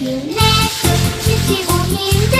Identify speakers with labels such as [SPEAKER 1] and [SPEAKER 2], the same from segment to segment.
[SPEAKER 1] 기운내 지치고 힘들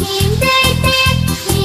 [SPEAKER 1] Sin verte, sin